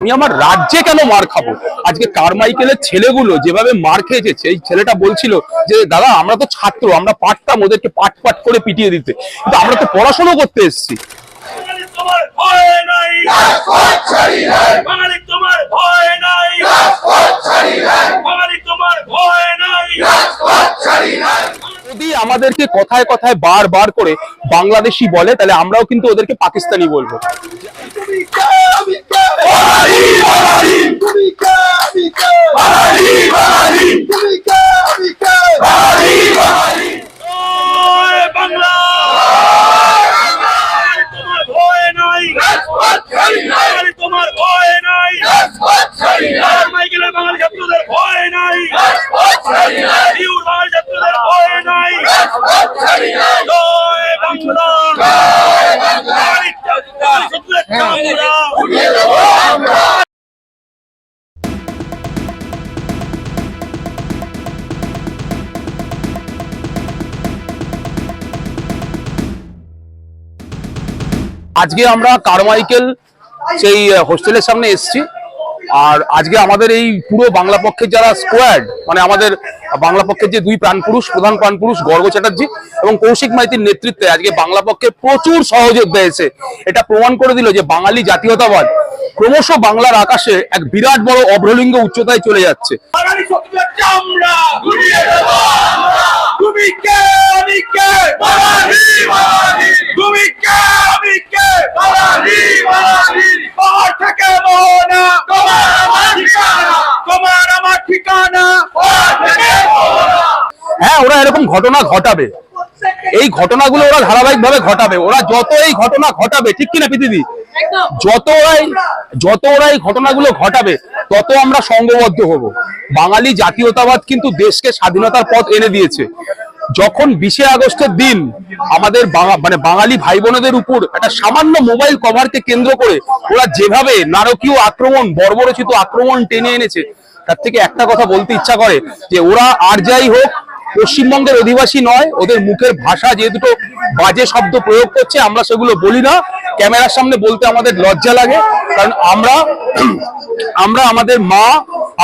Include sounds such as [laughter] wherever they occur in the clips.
আমি আমার রাজ্যে কেন মার খাব? আজকে কারমাইকেলের ছেলেগুলো যেভাবে মার খেয়েছে, সেই ছেলেটা বলছিল যে, দাদা, আমরা তো ছাত্র, আমরা পাঠতাম ওদেরকে পাট পাট করে পিটিয়ে দিতে। কিন্তু আমরা তো পড়াশোনা করতে এসেছি। নাই। বাঙালি তোমার ভয় নাই। বাঙালি তোমার ভয় নাই। যদি আমাদেরকে কথায় কথায় বার বার করে বাংলাদেশি বলে তাহলে আমরাও কিন্তু ওদেরকে পাকিস্তানি বলব। তুমি তোমার ভয় নাই। কারমাইকেলের বাঙালি ছাত্রদের ভয় নাই। ছাত্রদের ভয় নাই। আজকে আমরা কারমাইকেল সেই হোস্টেলের সামনে এসছি। আর আজকে আমাদের এই পুরো বাংলা পক্ষের যারা স্কোয়াড মানে আমাদের বাংলা পক্ষের যে দুই প্রাণপুরুষ, প্রধান প্রাণপুরুষ গর্গ চ্যাটার্জি এবং কৌশিক মাইতির নেতৃত্বে আজকে বাংলা পক্ষে প্রচুর সহযোগ দিয়েছে এটা প্রমাণ করে দিল যে বাঙালি জাতীয়তাবাদ ক্রমশ বাংলার আকাশে এক বিরাট বড় অভ্রলিঙ্গ উচ্চতায় চলে যাচ্ছে। হ্যাঁ ওরা এরকম ঘটনা ঘটাবে। এই ঘটনাগুলো ওরা ধারাবাহিক ভাবে ঘটাবে। ওরা যত এই ঘটনা ঘটাবে ঠিক কিনা পৃথিবী যত ওরাই যত ওরা এই ঘটনাগুলো ঘটাবে, তত আমরা সংঘবদ্ধ হব। বাঙালি জাতীয়তাবাদ কিন্তু দেশকে স্বাধীনতার পথ এনে দিয়েছে। যখন বিশে আগস্টের দিন আমাদের মানে বাঙালি ভাই বোনদের উপর একটা সামান্য মোবাইল কভারকে কেন্দ্র করে ওরা যেভাবে নারকীয় আক্রমণ, বর্বরচিত আক্রমণ টেনে এনেছে, তার থেকে একটা কথা বলতে ইচ্ছা করে যে ওরা আর যাই হোক পশ্চিমবঙ্গের অধিবাসী নয়, ওদের মুখের ভাষা যে দুটো বাজে শব্দ প্রয়োগ করছে, আমরা সেগুলো বলি না। ক্যামেরার সামনে বলতে আমাদের লজ্জা লাগে, কারণ আমরা আমরা আমাদের মা,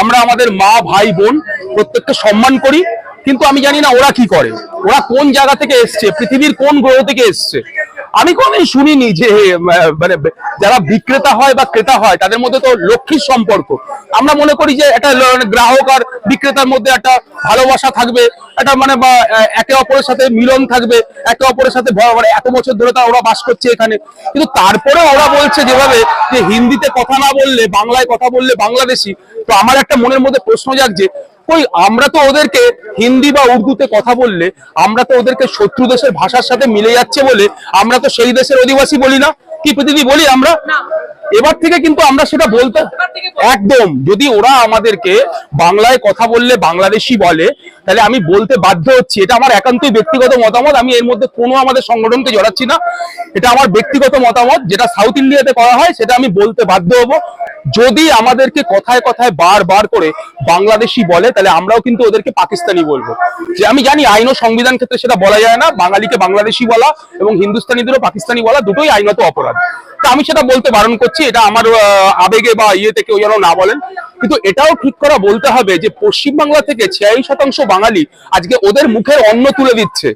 আমরা আমাদের মা, ভাই, বোন প্রত্যেককে সম্মান করি, কিন্তু আমি জানি না ওরা কি করে, ওরা কোন জায়গা থেকে এসছে, পৃথিবীর কোন গ্রহ থেকে এসছে। আমি কোনোদিন শুনিনি যে মানে যারা বিক্রেতা হয় বা ক্রেতা হয়, তাদের মধ্যে তো লক্ষ্মীর সম্পর্ক। আমরা মনে করি যে একটা গ্রাহক আর বিক্রেতার মধ্যে একটা ভালোবাসা থাকবে, একটা মানে একে অপরের সাথে মিলন থাকবে, একে অপরের সাথে মানে এত বছর ধরে তারা ওরা বাস করছে এখানে। কিন্তু তারপরে ওরা বলছে যেভাবে যে হিন্দিতে কথা না বললে, বাংলায় কথা বললে বাংলাদেশি। তো আমার একটা মনের মধ্যে প্রশ্ন জাগছে কই আমরা তো ওদেরকে হিন্দি বা উর্দুতে কথা বললে, আমরা তো ওদেরকে শত্রু দেশের ভাষার সাথে মিলে যাচ্ছে বলে আমরা তো সেই দেশের অধিবাসী বলি না। কি পৃথিবী বলি আমরা? এবার থেকে কিন্তু আমরা সেটা বলতে একদম যদি ওরা আমাদেরকে বাংলায় কথা বললে বাংলাদেশি বলে তাহলে আমি বলতে বাধ্য হচ্ছি। এটা আমার একান্তই ব্যক্তিগত মতামত। আমি এর মধ্যে কোনো আমাদের সংগঠনকে জড়াচ্ছি না। এটা আমার ব্যক্তিগত মতামত। যেটা সাউথ ইন্ডিয়াতে করা হয় সেটা আমি বলতে বাধ্য হব। যদি আমাদেরকে কথায় কথায় বার বার করে বাংলাদেশি বলে তাহলে আমরাও কিন্তু ওদেরকে পাকিস্তানি বলব। যে আমি জানি আইন ও সংবিধান ক্ষেত্রে সেটা বলা যায় না। বাঙালিকে বাংলাদেশি বলা এবং হিন্দুস্তানিদেরও পাকিস্তানি বলা দুটোই আইনত অপরাধ। তা আমি সেটা বলতে বারণ করছি। এটা আমার আহ, আবেগে বা ইয়ে থেকে ওই যেন না বলেন। কিন্তু এটাও ঠিক করা বলতে হবে যে পশ্চিমবাংলা থেকে ছিয়াশি শতাংশ বাঙালি আজকে ওদের মুখের অন্ন তুলে দিচ্ছে।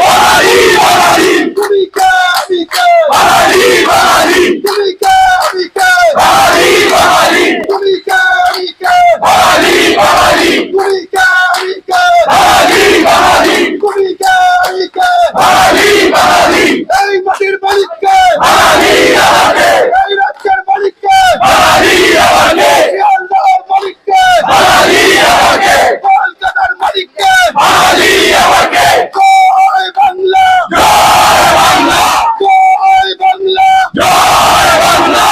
বাঙালি বাঙালি তুমি কে আমি কে বাঙালি বাঙালি তুমি কে আমি কে বাঙালি বাঙালি তুমি কে আমি কে বাঙালি বাঙালি তুমি কে আমি কে বাঙালি বাঙালি তুমি কে আমি কে বাঙালি বাঙালি এই মাটির মালিককে বাঙালি আমাকে এই রাজ্যের মালিককে বাঙালি আমাকে শিয়ালদার মালিককে বাঙালি আমাকে কলকাতার মালিককে বাঙালি আমাকে জয় বাংলা জয় বাংলা জয় বাংলা জয় বাংলা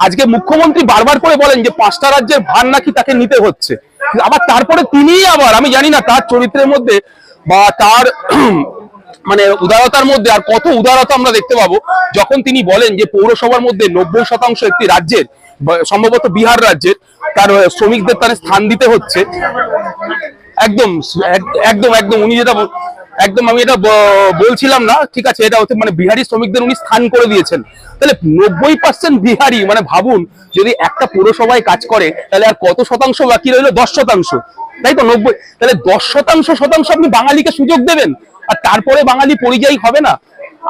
আজকে মুখ্যমন্ত্রী বারবার করে বলেন যে পাঁচটা রাজ্যের ভার নাকি তাকে নিতে হচ্ছে। আবার তারপরে তিনিই আবার, আমি জানি না তার চরিত্রের মধ্যে বা তার [clears throat] মানে উদারতার মধ্যে আর কত উদারতা আমরা দেখতে পাবো। যখন তিনি বলেন যে পৌরসভার মধ্যে নব্বই শতাংশ একটি রাজ্যের সম্ভবত বিহার রাজ্যের, তার শ্রমিকদের তার স্থান দিতে হচ্ছে। একদম, এক- একদম একদম, উনি যেটা একদম আমি এটা বলছিলাম না, ঠিক আছে, এটা হচ্ছে মানে বিহারি শ্রমিকদের উনি স্থান করে দিয়েছেন। তাহলে নব্বই পার্সেন্ট বিহারি মানে ভাবুন, যদি একটা পুরসভায় কাজ করে, তাহলে আর কত শতাংশ বাকি রইল? দশ শতাংশ। তাই তো? নব্বই, তাহলে দশ শতাংশ শতাংশ আপনি বাঙালিকে সুযোগ দেবেন। আর তারপরে বাঙালি পরিযায়ী হবে না।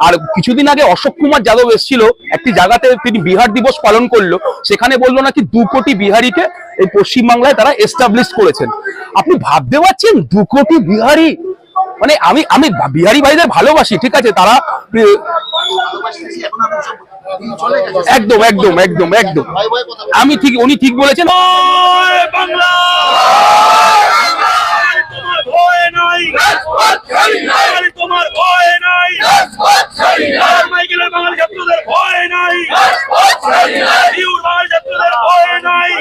আর কিছুদিন আগে অশোক কুমার যাদব এসেছিল, একটি জায়গাতে তিনি বিহার দিবস পালন করল, সেখানে বলল নাকি দু কোটি বিহারিকে এই পশ্চিমবাংলায় তারা এস্টাবলিশ করেছেন। আপনি ভাবতে পারছেন দু কোটি বিহারি? মানে আমি আমি বিহারি ভাইদের ভালোবাসি, ঠিক আছে? তারা একদম একদম একদম একদম। আমি ঠিক, উনি ঠিক বলেছেন। বাংলা ভয় নাই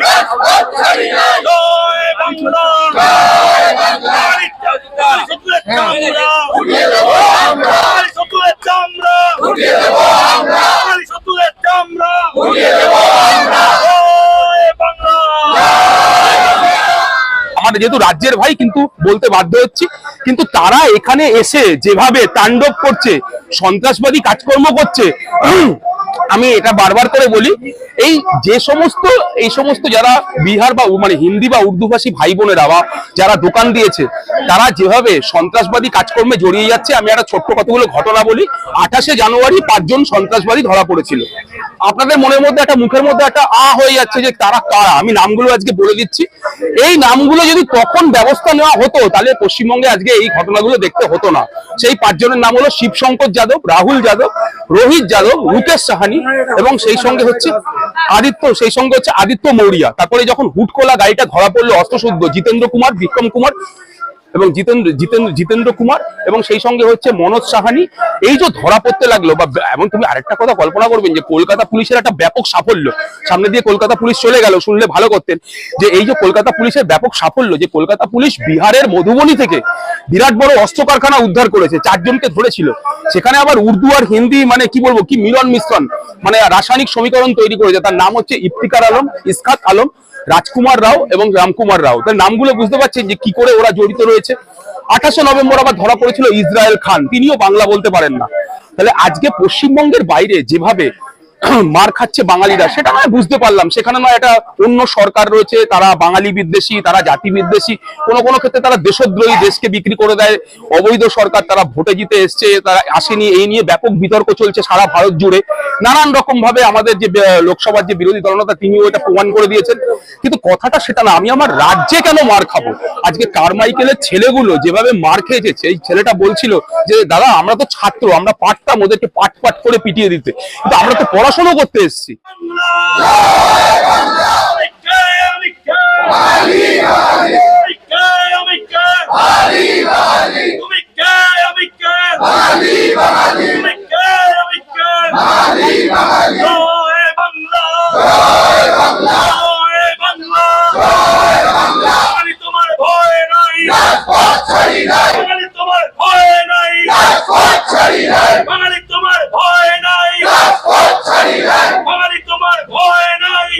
জয় বাংলা বাঙালি ছাত্রদের চামড়া বাঙালি ছাত্রদের চামড়া বাঙালি ছাত্রদের চামড়া জয় বাংলা আমাদের যেহেতু রাজ্যের ভাই কিন্তু বলতে বাধ্য হচ্ছি, কিন্তু তারা এখানে এসে যেভাবে তাণ্ডব করছে, সন্ত্রাসবাদী কাজকর্ম করছে আমি এটা বারবার করে বলি, এই যে সমস্ত, এই সমস্ত যারা বিহার বা মানে হিন্দি বা উর্দু ভাষী ভাই বোনেরা বা যারা দোকান দিয়েছে, তারা যেভাবে সন্ত্রাসবাদী কাজকর্মে জড়িয়ে যাচ্ছে, আমি একটা ছোট্ট কতগুলো ঘটনা বলি। আঠাশে জানুয়ারি পাঁচজন সন্ত্রাসবাদী ধরা পড়েছিল। আপনাদের মনের মধ্যে একটা, মুখের মধ্যে একটা আ হয়ে যাচ্ছে যে তারা কারা? আমি নামগুলো আজকে বলে দিচ্ছি। এই নামগুলো যদি তখন ব্যবস্থা নেওয়া হতো, তাহলে পশ্চিমবঙ্গে আজকে এই ঘটনাগুলো দেখতে হতো না। সেই পাঁচজনের নাম হলো শিবশঙ্কর যাদব, রাহুল যাদব, রোহিত যাদব রুকেশ সাহানি এবং সেই সঙ্গে হচ্ছে আদিত্য, সেই সঙ্গে হচ্ছে আদিত্য মৌরিয়া। তারপরে যখন হুটকোলা গাড়িটা ধরা পড়ল অস্ত্রশুদ্ধ, জিতেন্দ্র কুমার, বিক্রম কুমার এবং জিতেন্দ্র জিতেন্দ্র জিতেন্দ্র কুমার এবং সেই সঙ্গে হচ্ছে মনোজ সাহানি। এই যে ধরা পড়তে লাগল বা এমন তুমি আরেকটা কথা কল্পনা করবেন যে কলকাতা পুলিশের একটা ব্যাপক সাফল্য। সামনে দিয়ে কলকাতা পুলিশ চলে গেল, শুনলে ভালো করতেন। যে এই যে কলকাতা পুলিশের ব্যাপক সাফল্য, যে কলকাতা পুলিশ বিহারের মধুবনী থেকে বিরাট বড় অস্ত্র কারখানা উদ্ধার করেছে, চারজনকে ধরেছিল। সেখানে আবার উর্দু আর হিন্দি মানে কি বলব, কি মিলন মিশ্রণ মানে রাসায়নিক সমীকরণ তৈরি করেছে। তার নাম হচ্ছে ইফতিকার আলম ইসকাত আলম, রাজকুমার রাও এবং রামকুমার রাও। তার নামগুলো বুঝতে পারছেন যে কি করে ওরা জড়িত রয়েছে। আঠাশে নভেম্বর আবার ধরা পড়েছিল ইসরায়েল খান, তিনিও বাংলা বলতে পারেন না। তাহলে আজকে পশ্চিমবঙ্গের বাইরে যেভাবে [coughs] মার খাচ্ছে বাঙালিরা সেটা আমি বুঝতে পারলাম। সেখানে নয় এটা অন্য সরকার রয়েছে তারা বাঙালি বিদ্বেষী তারা জাতি বিদ্বেষী কোনো কোনো ক্ষেত্রে তারা দেশদ্রোহী দেশকে বিক্রি করে দেয়। অবৈধ সরকার তারা ভোটে জিতে এসছে তারা আসেনি এই নিয়ে ব্যাপক বিতর্ক চলছে সারা ভারত জুড়ে। নানান রকম ভাবে আমাদের যে লোকসভার যে বিরোধী দলনেতা তিনিও এটা প্রমাণ করে দিয়েছেন। কিন্তু কথাটা সেটা না, আমি আমার রাজ্যে কেন মার খাব? আজকে কারমাইকেলের ছেলেগুলো যেভাবে মার খেয়েছে, সেই ছেলেটা বলছিল যে, দাদা, আমরা তো ছাত্র, আমরা পাঠতাম ওদেরকে পাট পাট করে পিটিয়ে দিতে। কিন্তু আমরা তো পড়াশোনা করতে এসেছি আমি কে আমি কে আমি কে আমি কে তুমি কে আমি কে তুমি কে আমি কে জয় বাংলা জয় বাংলা বাঙালি তোমার ভয় নাই বাঙালি তোমার ভয় নাই বাঙালি তোমার ভয় নাই বাঙালি তোমার ভয় নাই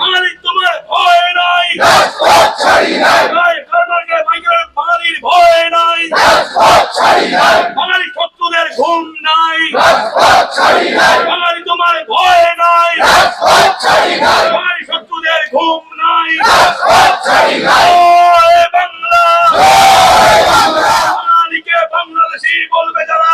বাঙালি তোমার ভয় নাই জয় কর্ণাটকের বাইকের বাঙালির ভয় নাই বাঙালি শত্রুদের ঘুম নাই বাঙালি তোমার ভয় নাই বাঙালি শত্রুদের ঘুম নাই জয় বাংলা বাঙালিকে বাংলাদেশি বলবে যারা।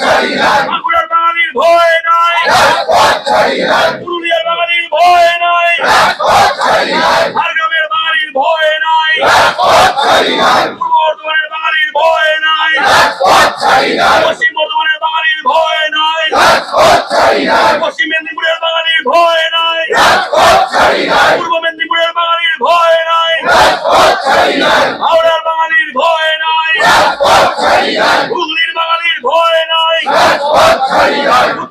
বাঁকুড়ার বাঙালির ভয় নাই পুরুলিয়ার বাঙালির ভয় নাই বাঙালির ভয় নাই পূর্ব বর্ধমানের বাঙালির ভয় নাই পশ্চিম বর্ধমানের বাঙালির ভয় নাই পশ্চিম মেদিনীপুরের বাঙালির ভয় নাই পূর্ব মেদিনীপুরের বাঙালির ভয় নাই হাওড়ার বাঙালির ভয় নাই おっかりない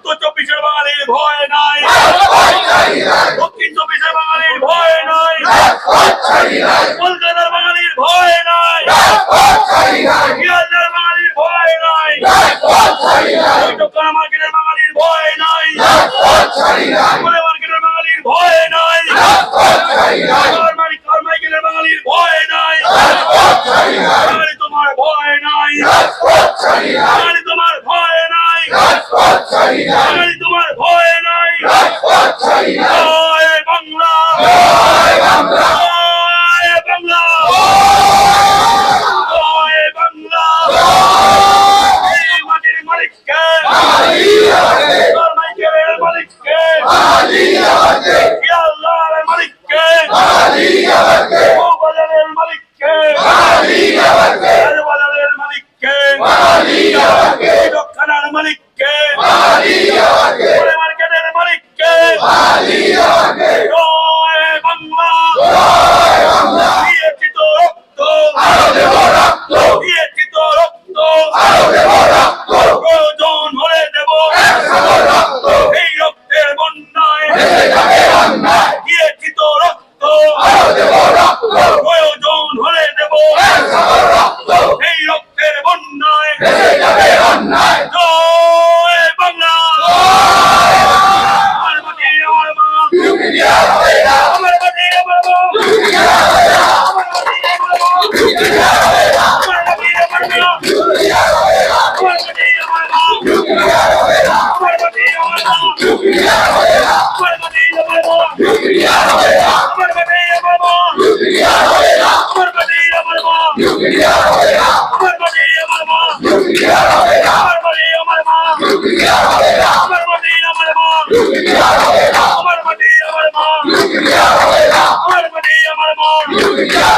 নির্বিকার হবে না আমার মানে আমার মা নির্বিকার হবে না আমার মানে আমার মা নির্বিকার হবে না আমার মানে আমার মা নির্বিকার হবে না আমার মানে আমার মা নির্বিকার হবে না আমার মানে আমার মা নির্বিকার